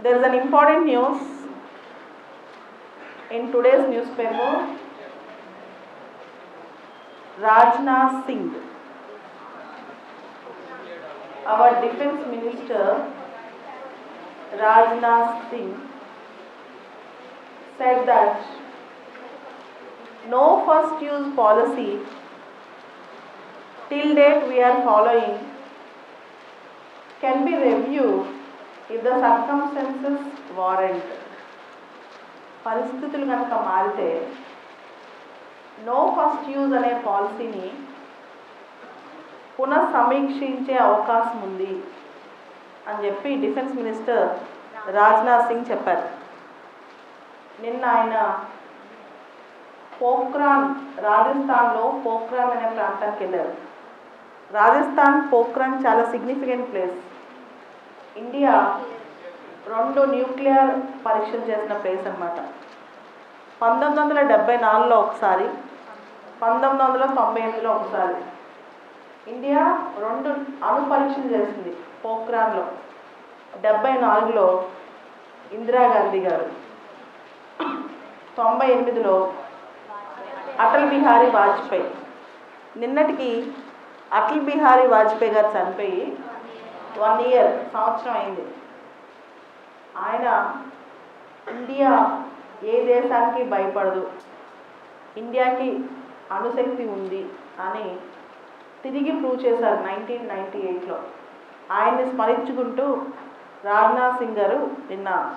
There is an important news in today's newspaper. Rajnath Singh, our defense minister, Rajnath Singh, said that no first use policy till date we are following can be reviewed if the circumstances warrant పరిస్థితులు కనుక మారితే no first use అనే పాలసీని పునఃసమీక్షించే అవకాశం ఉంది అని చెప్పి defence minister Rajnath Singh చెప్పారు. నిన్న ఆయన పోఖ్రాన్ రాజస్థాన్లో పోఖ్రాన్ అనే ప్రాంతానికి వెళ్ళారు. రాజస్థాన్ పోఖ్రాన్ చాలా సిగ్నిఫికెంట్ ప్లేస్ ఇండియా రెండు న్యూక్లియర్ పరీక్షలు చేసిన ప్లేస్ అన్నమాట. పంతొమ్మిది వందల డెబ్బై నాలుగులో ఒకసారి పంతొమ్మిది వందల తొంభై ఎనిమిదిలో ఒకసారి ఇండియా రెండు అణు పరీక్షలు చేసింది పోఖ్రాన్లో. డెబ్బై నాలుగులో ఇందిరాగాంధీ గారు. తొంభై ఎనిమిదిలో అటల్ బిహారీ వాజ్పేయి. నిన్నటికి అటల్ బిహారీ వాజ్పేయి గారు చనిపోయి వన్ ఇయర్ సంవత్సరం అయింది. ఆయన ఇండియా ఏ దేశానికి భయపడదు. ఇండియాకి అణుశక్తి ఉంది అని తిరిగి ప్రూవ్ చేశారు నైన్టీన్ నైంటీ ఎయిట్లో ఆయన్ని స్మరించుకుంటూ రాజ్నాథ్ సింగ్ గారు నిన్న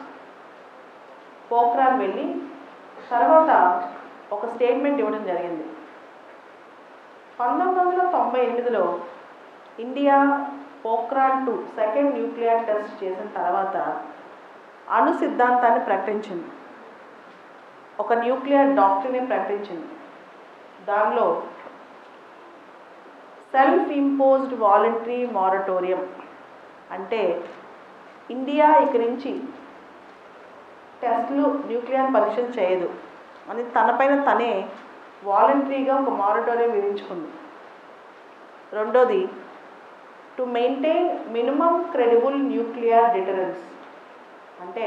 పోఖ్రాన్ వెళ్ళి తర్వాత ఒక స్టేట్మెంట్ ఇవ్వడం జరిగింది. పంతొమ్మిది వందల తొంభై ఎనిమిదిలో India Pokhran two second nuclear test చేసిన తర్వాత అణు సిద్ధాంతాన్ని ప్రకటించింది. ఒక న్యూక్లియర్ డాక్టర్ని ప్రకటించింది. దానిలో సెల్ఫ్ ఇంపోజ్డ్ వాలంటరీ మారటోరియం అంటే ఇండియా ఇక నుంచి టెస్ట్లు న్యూక్లియర్ పరీక్షలు చేయదు. అని తనపైన తనే వాలంటరీగా ఒక మారటోరియం విధించుకుంది. రెండోది to maintain minimum credible nuclear deterrence అంటే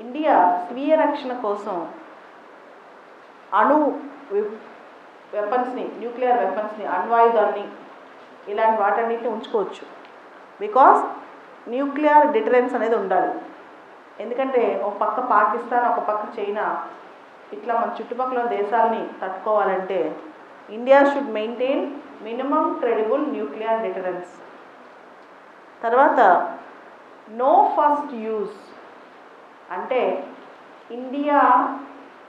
ఇండియా స్వీయ రక్షణ కోసం అణు వెపన్స్ని న్యూక్లియర్ వెపన్స్ని అణ్వాయుధాన్ని ఇలాంటి వాటన్నిటిని ఉంచుకోవచ్చు. బికాస్ న్యూక్లియర్ డిటరెన్స్ అనేది ఉండాలి. ఎందుకంటే ఒక పక్క పాకిస్తాన్ ఒక పక్క చైనా ఇట్లా మన చుట్టుపక్కల దేశాలని తట్టుకోవాలంటే India should maintain minimum credible nuclear deterrence తర్వాత నో ఫస్ట్ యూస్ అంటే ఇండియా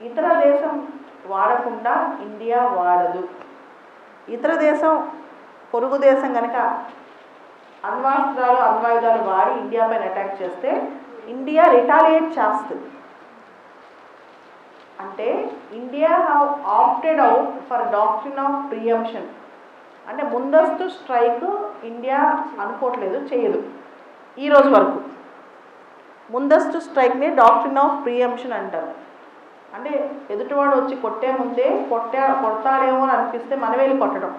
ఇతర దేశం వాడకుండా ఇండియా వాడదు. ఇతర దేశం పొరుగు దేశం కనుక అణ్వాస్త్రాలు అణ్వాయుధాలు వాడి ఇండియా పైన అటాక్ చేస్తే ఇండియా రిటాలియేట్ చేస్తుంది. అంటే India have opted out for doctrine of preemption అంటే ముందస్తు స్ట్రైక్ ఇండియా అనుకోవట్లేదు చేయదు. ఈ రోజు వరకు. ముందస్తు స్ట్రైక్ని డాక్ట్రిన్ ఆఫ్ ప్రియంషన్ అంటారు. అంటే ఎదుటివాడు వచ్చి కొట్టే ముందే కొట్టా కొడతాడేమో అని అనిపిస్తే మన వెళ్ళి కొట్టడం.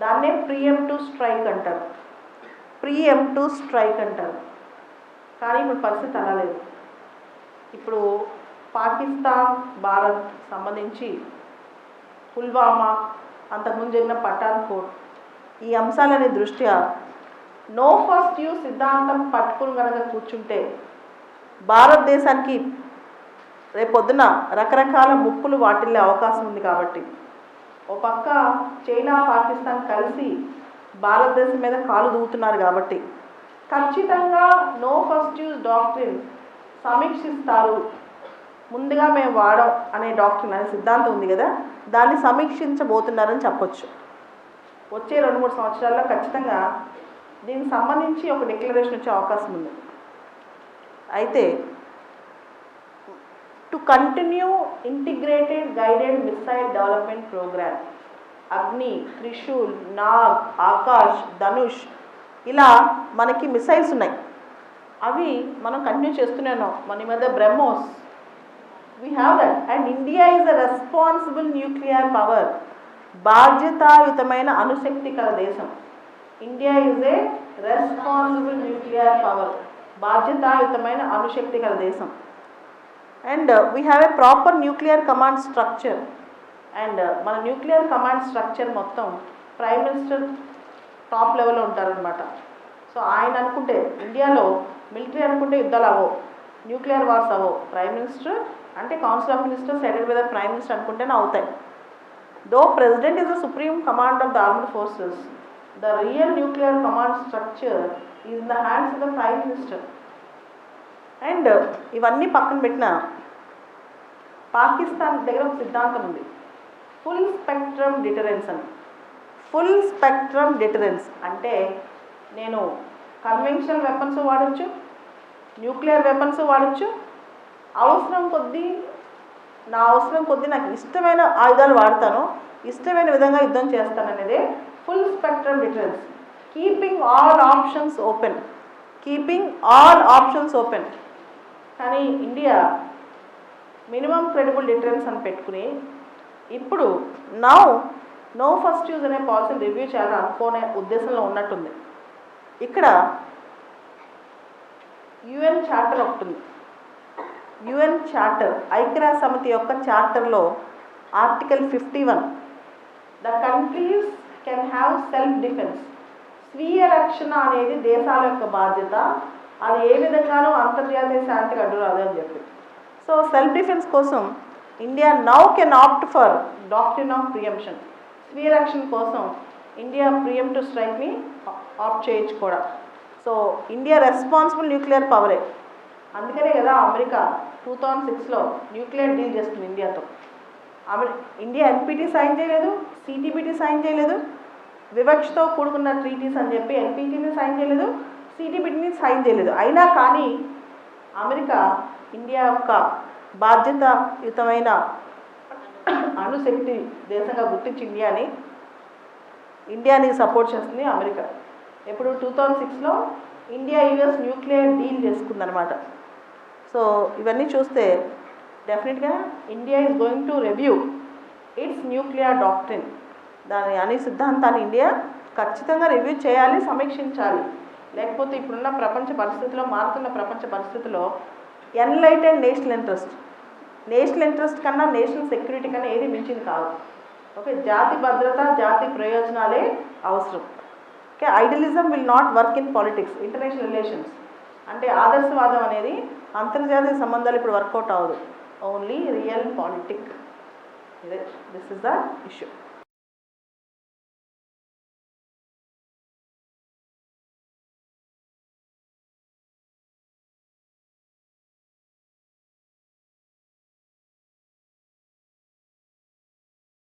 దాన్నే ప్రియం టు స్ట్రైక్ అంటారు. ప్రియం టు స్ట్రైక్ అంటారు. కానీ ఇప్పుడు పరిస్థితి అలా లేదు. ఇప్పుడు పాకిస్తాన్ భారత్ సంబంధించి పుల్వామా అంతకుముందు జరిగిన పఠాన్కోట్ ఈ అంశాలని దృష్ట్యా నో ఫస్ట్ యూ సిద్ధాంతం పట్టుకుని కనుక కూర్చుంటే భారతదేశానికి రేపొద్దున రకరకాల ముప్పులు వాటిల్లే అవకాశం ఉంది కాబట్టి. ఓ పక్క చైనా పాకిస్తాన్ కలిసి భారతదేశం మీద కాలు దూగుతున్నారు కాబట్టి. ఖచ్చితంగా నో ఫస్ట్ యూజ్ డాక్టరీన్ సమీక్షిస్తారు. ముందుగా మేము వాడం అనే డాక్యుమెంట్ అనే సిద్ధాంతం ఉంది కదా దాన్ని సమీక్షించబోతున్నారని చెప్పొచ్చు. వచ్చే రెండు మూడు సంవత్సరాల్లో ఖచ్చితంగా దీనికి సంబంధించి ఒక డిక్లరేషన్ వచ్చే అవకాశం ఉంది. అయితే to continue integrated guided missile development programme Agni Trishul Nag Akash Dhanush ఇలా మనకి మిసైల్స్ ఉన్నాయి. అవి మనం కంటిన్యూ చేస్తూనే ఉన్నాం. మన ఈ మధ్య BrahMos we have that and India is a responsible nuclear power బాధ్యతాయుతమైన అణుశక్తి కల దేశం. India is a responsible nuclear power బాధ్యతాయుతమైన అణుశక్తి దేశం. And we have a proper nuclear command structure and మన న్యూక్లియర్ కమాండ్ స్ట్రక్చర్ మొత్తం ప్రైమ్ మినిస్టర్ టాప్ లెవెల్లో ఉంటారనమాట సో ఆయన అనుకుంటే ఇండియాలో మిలిటరీ అనుకుంటే యుద్ధాలు అవో న్యూక్లియర్ వార్స్ అవో ప్రైమ్ మినిస్టర్ అంటే council of ministers headed by the prime minister అనుకుంటేనే అవుతాయి. Though president is the supreme command of the armed forces. The real nuclear command structure is in the hands of the prime minister. And ఇవన్నీ పక్కన పెట్టిన పాకిస్తాన్ దగ్గర ఒక సిద్ధాంతం ఉంది. Full spectrum deterrence అని. ఫుల్ స్పెక్ట్రమ్ డిటరెన్స్ అంటే నేను కన్వెన్షనల్ వెపన్స్ వాడచ్చు న్యూక్లియర్ వెపన్స్ వాడచ్చు. అవసరం కొద్దీ నా అవసరం కొద్దీ నాకు ఇష్టమైన ఆయుధాలు వాడతాను. ఇష్టమైన విధంగా యుద్ధం చేస్తాను అనేది full spectrum deterrence keeping all options open keeping all options open కానీ ఇండియా మినిమం క్రెడిబుల్ డిటరెన్స్ అని పెట్టుకుని ఇప్పుడు నౌ నో ఫస్ట్ యూజ్ అనే పాలసీని రివ్యూ చేయాలని అనుకునే ఉద్దేశంలో ఉన్నట్టుంది. ఇక్కడ యుఎన్ చార్టర్ ఒకటి ఉంది యుఎన్ చార్టర్ ఐక్యరాజ్య సమితి యొక్క చార్టర్లో article fifty one the countries can have self defence స్వీయ రక్షణ అనేది దేశాల యొక్క బాధ్యత. అది ఏ విధంగానూ అంతర్జాతీయ శాంతికి అడ్డు రాదు అని చెప్పి. సో సెల్ఫ్ డిఫెన్స్ కోసం India now can opt for doctrine of preemption స్వీయ రక్షణ కోసం ఇండియా ప్రియం టు స్ట్రైక్ని ఆప్ట్ చేయొచ్చు కూడా సో ఇండియా రెస్పాన్సిబుల్ న్యూక్లియర్ పవరే. అందుకనే కదా అమెరికా టూ థౌజండ్ సిక్స్లో న్యూక్లియర్ డీల్ చేస్తుంది ఇండియాతో. అమెరి ఇండియా ఎన్పిటీ సైన్ చేయలేదు సిటీపీటీ సైన్ చేయలేదు వివక్షతో కూడుకున్న ట్రీటీస్ అని చెప్పి ఎన్పిటీని సైన్ చేయలేదు సిటీపీటీని సైన్ చేయలేదు. అయినా కానీ అమెరికా ఇండియా యొక్క బాధ్యతయుతమైన అణుశక్తి దేశంగా గుర్తించి ఇండియాని ఇండియాని సపోర్ట్ చేస్తుంది అమెరికా. ఎప్పుడు టూ థౌజండ్ సిక్స్లో ఇండియా యుఎస్ న్యూక్లియర్ డీల్ చేసుకుందనమాట సో ఇవన్నీ చూస్తే డెఫినెట్గా India is going to review its nuclear doctrine దాని అనే సిద్ధాంతాన్ని ఇండియా ఖచ్చితంగా రివ్యూ చేయాలి సమీక్షించాలి. లేకపోతే ఇప్పుడున్న ప్రపంచ పరిస్థితిలో మారుతున్న ప్రపంచ పరిస్థితిలో enlightened national interest national interest కన్నా నేషనల్ సెక్యూరిటీ కన్నా ఏది మించింది కాదు. ఓకే జాతి భద్రత జాతి ప్రయోజనాలే అవసరం. Okay idealism will not work in politics international relations అంటే ఆదర్శవాదం అనేది అంతర్జాతీయ సంబంధాలు ఇప్పుడు వర్కౌట్ అవ్వదు. ఓన్లీ రియల్ పాలిటిక్ ఇదే దిస్ ఇస్ ద ఇష్యూ